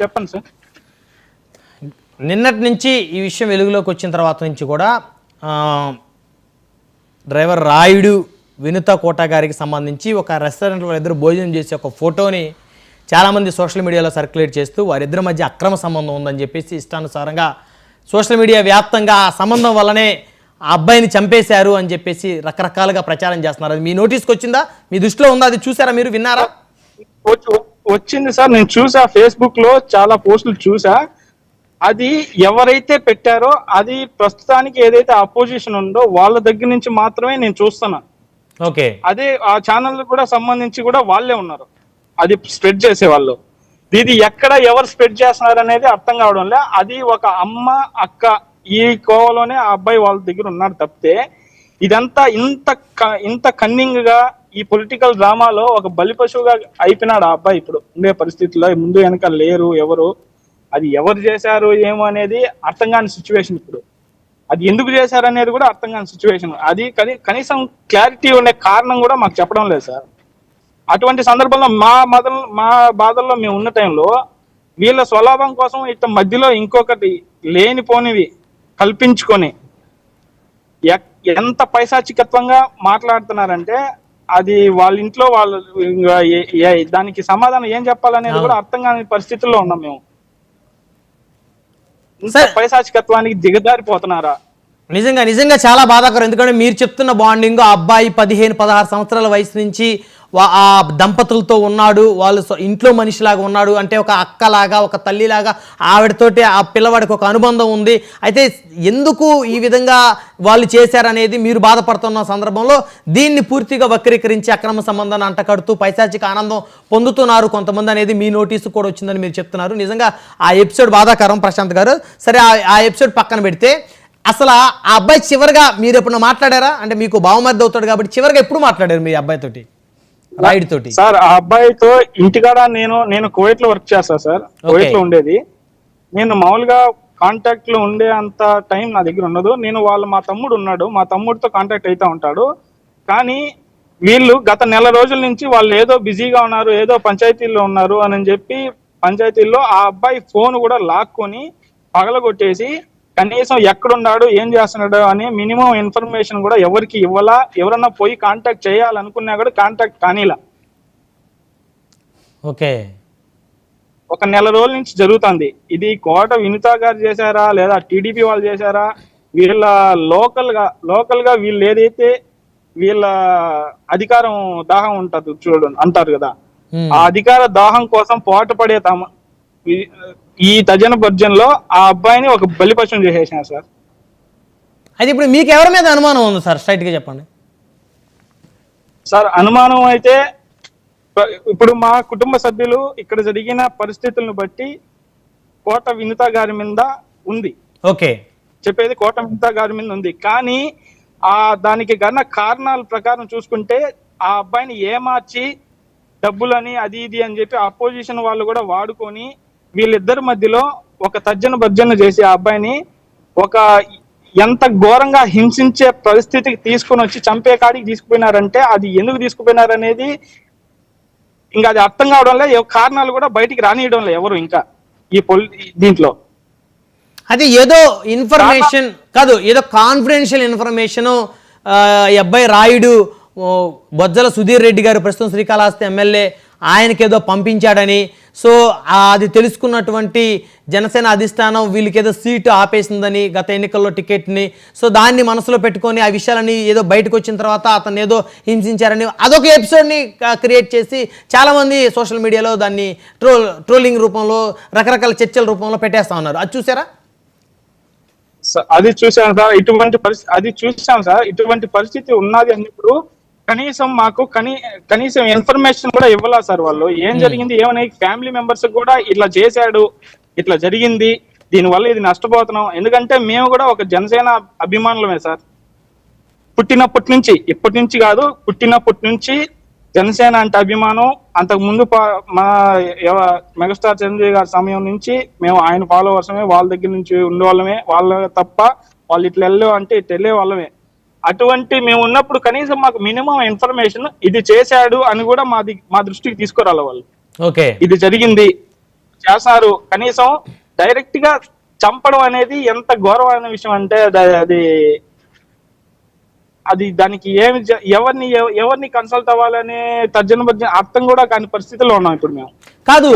చెప్పండి సార్. నిన్నటి నుంచి ఈ విషయం వెలుగులోకి వచ్చిన తర్వాత నుంచి కూడా డ్రైవర్ రాయుడు వినుత కోట గారికి సంబంధించి ఒక రెస్టారెంట్ వాళ్ళిద్దరు భోజనం చేసే ఒక ఫోటోని చాలామంది సోషల్ మీడియాలో సర్క్యులేట్ చేస్తూ వారిద్దరి మధ్య అక్రమ సంబంధం ఉందని చెప్పేసి ఇష్టానుసారంగా సోషల్ మీడియా వ్యాప్తంగా ఆ సంబంధం వల్లనే ఆ అబ్బాయిని చంపేశారు అని చెప్పేసి రకరకాలుగా ప్రచారం చేస్తున్నారు. అది మీ నోటీస్కి వచ్చిందా? మీ దృష్టిలో ఉందా? అది చూసారా మీరు? విన్నారా? వచ్చింది సార్. నేను చూసా ఫేస్బుక్లో చాలా పోస్టులు చూసా. అది ఎవరైతే పెట్టారో అది ప్రస్తుతానికి ఏదైతే అపోజిషన్ ఉందో వాళ్ళ దగ్గర నుంచి మాత్రమే నేను చూస్తున్నా. ఓకే. అదే ఆ ఛానల్ కూడా సంబంధించి కూడా వాళ్ళే ఉన్నారు. అది స్ప్రెడ్ చేసే వాళ్ళు ఇది ఎక్కడ ఎవరు స్ప్రెడ్ చేస్తున్నారు అనేది అర్థం కావడం లే. అది ఒక అమ్మ అక్క ఈ కోవలోనే ఆ అబ్బాయి వాళ్ళ దగ్గర ఉన్నాడు తప్పితే ఇదంతా ఇంత ఇంత కన్నింగ్గా ఈ పొలిటికల్ డ్రామాలో ఒక బలి పశువుగా అయిపోయినాడు ఆ అబ్బాయి ఇప్పుడు. ఉండే పరిస్థితుల్లో ముందు వెనక లేరు ఎవరు? అది ఎవరు చేశారు ఏమో అనేది అర్థం కాని సిచ్యువేషన్ ఇప్పుడు. అది ఎందుకు చేశారు అనేది కూడా అర్థం కాని సిచ్యువేషన్ అది కనీసం క్లారిటీ ఉండే కారణం కూడా మాకు చెప్పడం లేదు సార్. అటువంటి సందర్భంలో మా మదం మా బాధల్లో మేము ఉన్న టైంలో వీళ్ళ స్వలాభం కోసం ఇట్లా మధ్యలో ఇంకొకటి లేనిపోనివి కల్పించుకొని ఎంత పైశాచికత్వంగా మాట్లాడుతున్నారంటే అది వాళ్ళ ఇంట్లో వాళ్ళు దానికి సమాధానం ఏం చెప్పాలనేది కూడా అర్థం కాని పరిస్థితుల్లో ఉన్నాం మేము. పైశాచికత్వానికి దిగజారిపోతున్నారా? నిజంగా నిజంగా చాలా బాధాకరం. ఎందుకంటే మీరు చెప్తున్న బాండింగ్ ఆ అబ్బాయి పదిహేను పదహారు సంవత్సరాల వయసు నుంచి ఆ దంపతులతో ఉన్నాడు వాళ్ళు ఇంట్లో మనిషిలాగా ఉన్నాడు అంటే ఒక అక్కలాగా ఒక తల్లిలాగా ఆవిడతోటి ఆ పిల్లవాడికి ఒక అనుబంధం ఉంది. అయితే ఎందుకు ఈ విధంగా వాళ్ళు చేశారనేది మీరు బాధపడుతున్న సందర్భంలో దీన్ని పూర్తిగా వక్రీకరించి అక్రమ సంబంధాన్ని అంటకడుతూ పైశాచిక ఆనందం పొందుతున్నారు కొంతమంది అనేది మీ నోటీసు కూడా వచ్చిందని మీరు చెప్తున్నారు. నిజంగా ఆ ఎపిసోడ్ బాధాకరం ప్రశాంత్ గారు. సరే ఆ- ఆ ఎపిసోడ్ పక్కన పెడితే అసలు ఆ ఆ అబ్బాయి చివరిగా మీరు ఎప్పుడు మాట్లాడారా? అంటే మీకు బావమర్ది అవుతాడు కాబట్టి చివరిగా ఎప్పుడు మాట్లాడారు మీ అబ్బాయితోటి? రాయుడు తోటి. సార్ ఆ అబ్బాయితో ఇంటికాడ నేను నేను కువైట్లో వర్క్ చేస్తా సార్. కువైట్లో ఉండేది. నేను మామూలుగా కాంటాక్ట్లో ఉండే అంత టైం నా దగ్గర ఉండదు. నేను వాళ్ళ మా తమ్ముడు ఉన్నాడు. మా తమ్ముడితో కాంటాక్ట్ అవుతా ఉంటాడు. కానీ వీళ్ళు గత నెల రోజుల నుంచి వాళ్ళు ఏదో బిజీగా ఉన్నారు ఏదో పంచాయతీల్లో ఉన్నారు అని చెప్పి పంచాయతీల్లో ఆ అబ్బాయి ఫోన్ కూడా లాక్కొని పగలగొట్టేసి కనీసం ఎక్కడున్నాడు ఏం చేస్తున్నాడు అని మినిమం ఇన్ఫర్మేషన్ కూడా ఎవరికి ఇవ్వాలా ఎవరన్నా పోయి కాంటాక్ట్ చేయాలనుకున్నా కూడా కాంటాక్ట్ కానీలా. ఓకే. ఒక నెల రోజుల నుంచి జరుగుతుంది. ఇది కోట వినుతా గారు చేశారా లేదా టీడీపీ వాళ్ళు చేశారా? వీళ్ళ లోకల్గా లోకల్గా వీళ్ళు ఏదైతే వీళ్ళ అధికారం దాహం ఉంటది చూడండి అంటారు కదా. ఆ అధికార దాహం కోసం పోట పడే తమ ఈ- తజన భర్జనలో ఆ అబ్బాయిని ఒక బలిపశం చేసేసారు సార్. అయితే ఇప్పుడు మీకు ఎవరి మీద అనుమానం ఉంది సార్? స్ట్రైట్గా చెప్పండి. సార్ అనుమానం అయితే ఇప్పుడు మా కుటుంబ సభ్యులు ఇక్కడ జరిగిన పరిస్థితులను బట్టి కోట వినుత గారి మీద ఉంది. ఓకే. చెప్పేది కోట వినుత గారి మీద ఉంది. కానీ ఆ దానికి గన్న కారణాల ప్రకారం చూసుకుంటే ఆ అబ్బాయిని ఏమార్చి డబ్బులని అది ఇది అని చెప్పి అపోజిషన్ వాళ్ళు కూడా వాడుకొని వీళ్ళిద్దరి మధ్యలో ఒక తర్జన భర్జన చేసి ఆ అబ్బాయిని ఒక ఎంత ఘోరంగా హింసించే పరిస్థితికి తీసుకొని వచ్చి చంపే కాడికి తీసుకుపోయినారంటే అది ఎందుకు తీసుకుపోయినారనేది ఇంకా అది అర్థం కావడం లేదు. కారణాలు కూడా బయటికి రానియడం లేదు ఎవరు ఇంకా ఈ పొలి దీంట్లో. అది ఏదో ఇన్ఫర్మేషన్ కాదు ఏదో కాన్ఫిడెన్షియల్ ఇన్ఫర్మేషన్ ఈ అబ్బాయి రాయుడు బొజ్జల సుధీర్ రెడ్డి గారు ప్రస్తుతం శ్రీకాళహస్తి ఎమ్మెల్యే ఆయనకేదో పంపించాడని. సో అది తెలుసుకున్నటువంటి జనసేన అధిష్టానం వీళ్ళకి ఏదో సీటు ఆపేసిందని గత ఎన్నికల్లో టికెట్ని. సో దాన్ని మనసులో పెట్టుకొని ఆ విషయాలని ఏదో బయటకు వచ్చిన తర్వాత అతను ఏదో హింసించారని అదొక ఎపిసోడ్ని క్రియేట్ చేసి చాలామంది సోషల్ మీడియాలో దాన్ని ట్రోల్ ట్రోలింగ్ రూపంలో రకరకాల చర్చల రూపంలో పెట్టేస్తా ఉన్నారు. అది చూసారా? అది చూశాను సార్. ఇటువంటి పరిస్థితి అది చూసాం సార్. ఇటువంటి పరిస్థితి ఉన్నది అన్నప్పుడు కనీసం మాకు కనీ కనీసం ఇన్ఫర్మేషన్ కూడా ఇవ్వాలా సార్ వాళ్ళు. ఏం జరిగింది ఏమని ఫ్యామిలీ మెంబర్స్ కూడా ఇట్లా చేశాడు ఇట్లా జరిగింది దీనివల్ల ఇది నష్టపోతున్నాం. ఎందుకంటే మేము కూడా ఒక జనసేన అభిమానులమే సార్. పుట్టినప్పటి నుంచి ఇప్పటి నుంచి కాదు పుట్టినప్పటి నుంచి జనసేన అంటే అభిమానం. అంతకు ముందు మా మెగాస్టార్ చిరంజీవి గారి సమయం నుంచి మేము ఆయన ఫాలోవర్సమే వాళ్ళ దగ్గర నుంచి ఉండేవాళ్ళమే. వాళ్ళ తప్ప వాళ్ళు ఇట్లా వెళ్ళు అంటే ఇట్లా వెళ్ళే వాళ్ళమే అటువంటి మేము ఉన్నప్పుడు కనీసం మాకు మినిమం ఇన్ఫర్మేషన్ ఇది చేశాడు అని కూడా మాది మా దృష్టికి తీసుకురాలి వాళ్ళు. ఓకే. ఇది జరిగింది. చేస్తున్నారు కనీసం డైరెక్ట్గా చంపడం అనేది ఎంత ఘోరమైన విషయం అంటే అది- అది దానికి ఏమి ఎవరిని ఎవ- ఎవరిని కన్సల్ట్ అవ్వాలనే తర్జన భర్జన అర్థం కూడా కాని పరిస్థితిలో ఉన్నాం ఇప్పుడు మేము. కాదు?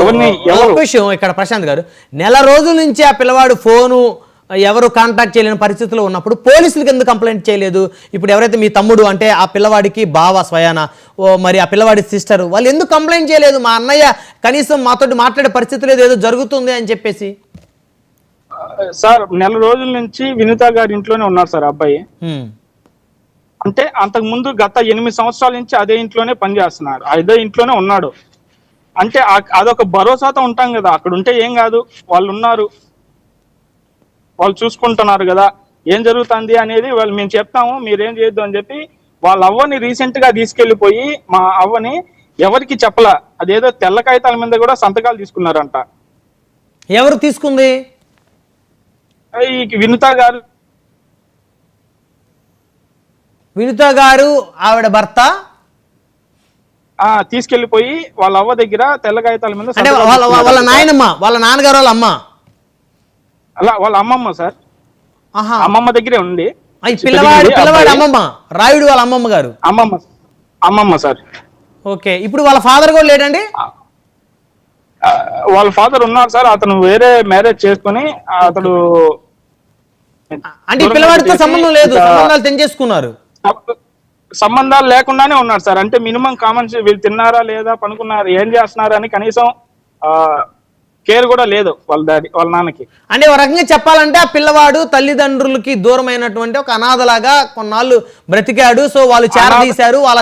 విషయం ఇక్కడ ప్రశాంత్ గారు. నెల రోజుల నుంచి ఆ పిల్లవాడు ఫోను ఎవరు కాంటాక్ట్ చేయలేని పరిస్థితిలో ఉన్నప్పుడు పోలీసులకు ఎందుకు కంప్లైంట్ చేయలేదు? ఇప్పుడు ఎవరైతే మీ తమ్ముడు అంటే ఆ పిల్లవాడికి బావ స్వయాన ఓ మరి ఆ పిల్లవాడి సిస్టర్ వాళ్ళు ఎందుకు కంప్లైంట్ చేయలేదు? మా అన్నయ్య కనీసం మాతోటి మాట్లాడే పరిస్థితి లేదు ఏదో జరుగుతుంది అని చెప్పేసి. సార్ నెల రోజుల నుంచి వినిత గారి ఇంట్లోనే ఉన్నారు సార్ అబ్బాయి. అంటే అంతకు ముందు గత ఎనిమిది సంవత్సరాల నుంచి అదే ఇంట్లోనే పనిచేస్తున్నాడు అదే ఇంట్లోనే ఉన్నాడు. అంటే అదొక భరోసాతో ఉంటాం కదా అక్కడ ఉంటే ఏం కాదు వాళ్ళు ఉన్నారు. వాళ్ళు చూసుకుంటున్నారు కదా ఏం జరుగుతుంది అనేది వాళ్ళు మేము చెప్తాము మీరేం చేయొద్దు అని చెప్పి వాళ్ళ అవ్వని రీసెంట్గా తీసుకెళ్ళిపోయి మా అవ్వని ఎవరికి చెప్పలా అదేదో తెల్ల కాగితాల మీద కూడా సంతకాలు తీసుకున్నారంట. ఎవరు తీసుకుంది? ఈ వినుత గారు. వినుత గారు ఆవిడ భర్త? ఆ తీసుకెళ్ళిపోయి వాళ్ళ అవ్వ దగ్గర తెల్ల కాగితాల మీద వాళ్ళ. నాయనమ్మ వాళ్ళ నాన్నగారు వాళ్ళ అమ్మ? అలా వాళ్ళ అమ్మమ్మ సార్. అమ్మమ్మ దగ్గరే ఉంది పిల్లవాడి పిల్లవాడి. అమ్మమ్మ రాయుడు వాళ్ళ అమ్మమ్మ గారు. అమ్మమ్మ అమ్మమ్మ సార్. ఓకే ఇప్పుడు వాళ్ళ ఫాదర్ కూడా లేడండి? వాళ్ళ ఫాదర్ ఉన్నారు సార్ అతను వేరే మ్యారేజ్ చేసుకుని అతడు అంటే పిల్లవాడితో సంబంధం లేదు సంబంధాలు తెంచేసుకున్నారు. సంబంధాలు లేకుండానే ఉన్నారు సార్ అంటే మినిమం కామన్ వీళ్ళు తిన్నారా లేదా పనుకున్నారా ఏం చేస్తున్నారు అని కనీసం కేర్ కూడా లేదు వాళ్ళ డాడీ వాళ్ళ నాన్నకి. అంటే ఒక రకంగా చెప్పాలంటే ఆ పిల్లవాడు తల్లిదండ్రులకి దూరమైనటువంటి ఒక అనాథలాగా కొన్నాళ్ళు బ్రతికాడు. సో వాళ్ళు చేరదీశారు వాళ్ళ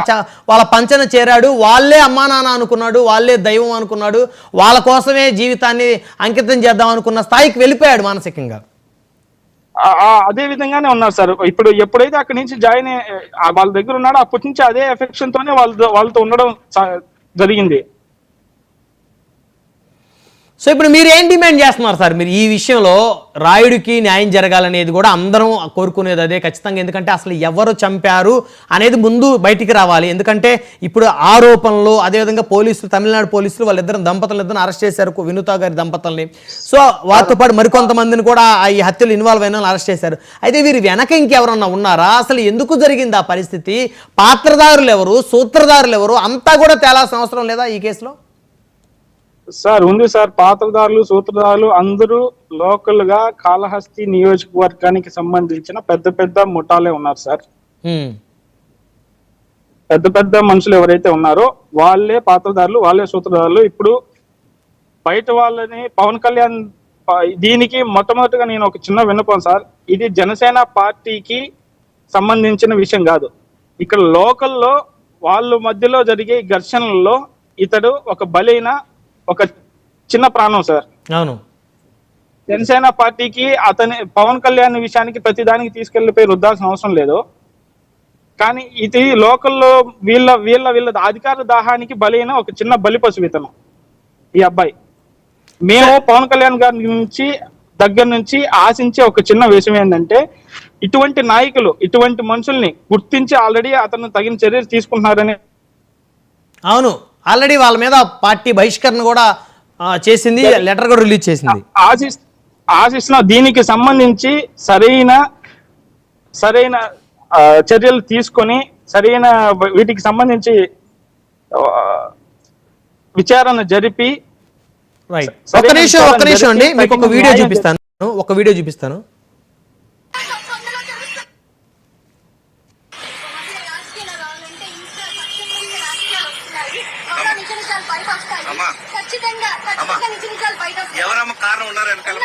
వాళ్ళ పంచన చేరాడు. వాళ్ళే అమ్మా నాన్న అనుకున్నాడు వాళ్ళే దైవం అనుకున్నాడు. వాళ్ళ కోసమే జీవితాన్ని అంకితం చేద్దాం అనుకున్న స్థాయికి వెళ్ళిపోయాడు మానసికంగా. అదే విధంగానే ఉన్నారు సార్. ఇప్పుడు ఎప్పుడైతే అక్కడి నుంచి జాయిన్ వాళ్ళ దగ్గర ఉన్నాడో అప్పటి నుంచి అదే ఎఫెక్షన్ తోనే వాళ్ళతో వాళ్ళతో ఉండడం జరిగింది. సో ఇప్పుడు మీరు ఏం డిమాండ్ చేస్తున్నారు సార్? మీరు ఈ విషయంలో రాయుడికి న్యాయం జరగాలనేది కూడా అందరం కోరుకునేది అదే ఖచ్చితంగా. ఎందుకంటే అసలు ఎవరు చంపారు అనేది ముందు బయటికి రావాలి. ఎందుకంటే ఇప్పుడు ఆరోపణలు అదేవిధంగా పోలీసులు తమిళనాడు పోలీసులు వాళ్ళిద్దరు దంపతులు ఇద్దరు అరెస్ట్ చేశారు వినుతా గారి దంపతుల్ని. సో వారితో పాటు మరికొంతమందిని కూడా ఆ ఈ హత్యలు ఇన్వాల్వ్ అయిన అరెస్ట్ చేశారు. అయితే వీరి వెనక ఇంకెవరన్నా ఉన్నారా? అసలు ఎందుకు జరిగింది ఆ పరిస్థితి? పాత్రదారులు ఎవరు? సూత్రధారులు ఎవరు? అంతా కూడా తేలాల్సిన అవసరం లేదా ఈ కేసులో? సార్ ఉంది సార్. పాత్రదారులు సూత్రధారులు అందరూ లోకల్గా కాళహస్తి నియోజకవర్గానికి సంబంధించిన పెద్ద పెద్ద ముఠాలే ఉన్నారు సార్. పెద్ద పెద్ద మనుషులు ఎవరైతే ఉన్నారో వాళ్ళే పాత్రదారులు వాళ్ళే సూత్రధారులు ఇప్పుడు బయట వాళ్ళని పవన్ కళ్యాణ్ దీనికి మొట్టమొదటిగా నేను ఒక చిన్న విన్నపం సార్. ఇది జనసేన పార్టీకి సంబంధించిన విషయం కాదు. ఇక్కడ లోకల్లో వాళ్ళ మధ్యలో జరిగే ఘర్షణల్లో ఇతడు ఒక బలైన ఒక చిన్న ప్రాణం సార్. అవును. జనసేన పార్టీకి అతని పవన్ కళ్యాణ్ విషయానికి ప్రతి దానికి తీసుకెళ్ళిపోయి రుద్దాల్సిన అవసరం లేదు. కానీ ఇది లోకల్లో వీళ్ళ వీళ్ళ వీళ్ళ అధికార దాహానికి బలైన ఒక చిన్న బలి పశువు ఇతను ఈ అబ్బాయి. మేము పవన్ కళ్యాణ్ గారి నుంచి దగ్గర నుంచి ఆశించే ఒక చిన్న విషయం ఏంటంటే ఇటువంటి నాయకులు ఇటువంటి మనుషుల్ని గుర్తించి ఆల్రెడీ అతను తగిన చర్యలు తీసుకుంటున్నారని అవును. ఆల్రెడీ వాళ్ళ మీద పార్టీ బహిష్కరణ కూడా చేసింది లెటర్ కూడా రిలీజ్ చేసింది. ఆశి ఆశిస్తున్న దీనికి సంబంధించి సరైన సరైన చర్యలు తీసుకొని సరైన వీటికి సంబంధించి విచారణ జరిపి రైట్ ఒక్క నిమిషం ఒక్క నిమిషం అండి. మీకు ఒక వీడియో చూపిస్తాను. ఒక వీడియో చూపిస్తాను. ఎవరమ్మ కారణం ఉన్నారు వెనకాల?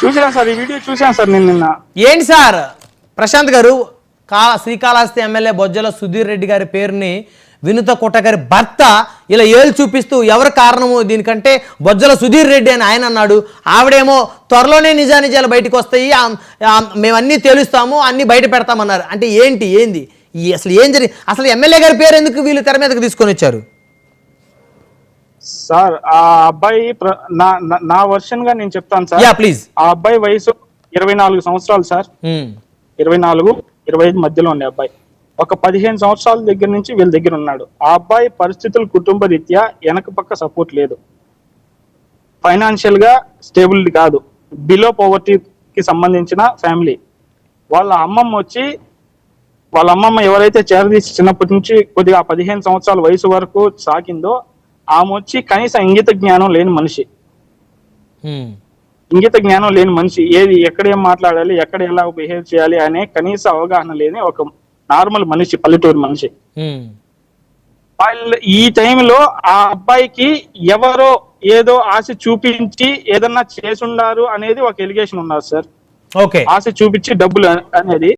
చూసాను సార్ ఈ వీడియో చూసాను సార్ నేను నిన్న. ఏంటి సార్? ప్రశాంత్ గారు కా శ్రీకాళహస్తి ఎమ్మెల్యే బొజ్జల సుధీర్ రెడ్డి గారి పేరుని వినుత కొట్ట గారి భర్త ఇలా ఏళ్ళు చూపిస్తూ ఎవరు కారణము దీనికంటే బొజ్జల సుధీర్ రెడ్డి అని ఆయన అన్నాడు. ఆవిడేమో త్వరలోనే నిజానిజాలు బయటకు వస్తాయి ఆ- ఆ- మేము అన్నీ తేలుస్తాము అన్నీ బయట పెడతామన్నారు. అంటే ఏంటి ఏంది? అసలు ఏం జరిగి అసలు ఎమ్మెల్యే గారి పేరు ఎందుకు వీళ్ళు తెర మీదకి తీసుకొని వచ్చారు? సార్ ఆ అబ్బాయి నా వర్షన్గా నేను చెప్తాను సార్. ప్లీజ్. ఆ అబ్బాయి వయసు ఇరవై నాలుగు సంవత్సరాలు సార్. ఇరవై నాలుగు ఇరవై ఐదు మధ్యలో ఉండే అబ్బాయి. ఒక పదిహేను సంవత్సరాల దగ్గర నుంచి వీళ్ళ దగ్గర ఉన్నాడు. ఆ అబ్బాయి పరిస్థితులు కుటుంబ రీత్యా వెనక పక్క సపోర్ట్ లేదు. ఫైనాన్షియల్గా స్టేబుల్ కాదు. బిలో కి సంబంధించిన ఫ్యామిలీ వాళ్ళ అమ్మమ్మ వచ్చి వాళ్ళ అమ్మమ్మ ఎవరైతే చేరదీసి చిన్నప్పటి నుంచి కొద్దిగా పదిహేను సంవత్సరాల వయసు వరకు సాకిందో ఆమె వచ్చి కనీసం ఇంగిత జ్ఞానం లేని మనిషి. ఇంగిత జ్ఞానం లేని మనిషి. ఏది ఎక్కడ ఏం మాట్లాడాలి ఎక్కడ ఎలా బిహేవ్ చేయాలి అనే కనీస అవగాహన లేని ఒక నార్మల్ మనిషి పల్లెటూరు మనిషి. వాళ్ళు ఈ టైంలో ఆ అబ్బాయికి ఎవరో ఏదో ఆశ చూపించి ఏదన్నా చేసుండారు అనేది ఒక ఎలిగేషన్ ఉన్నారు సార్. ఓకే. ఆశ చూపించి డబ్బులు అనేది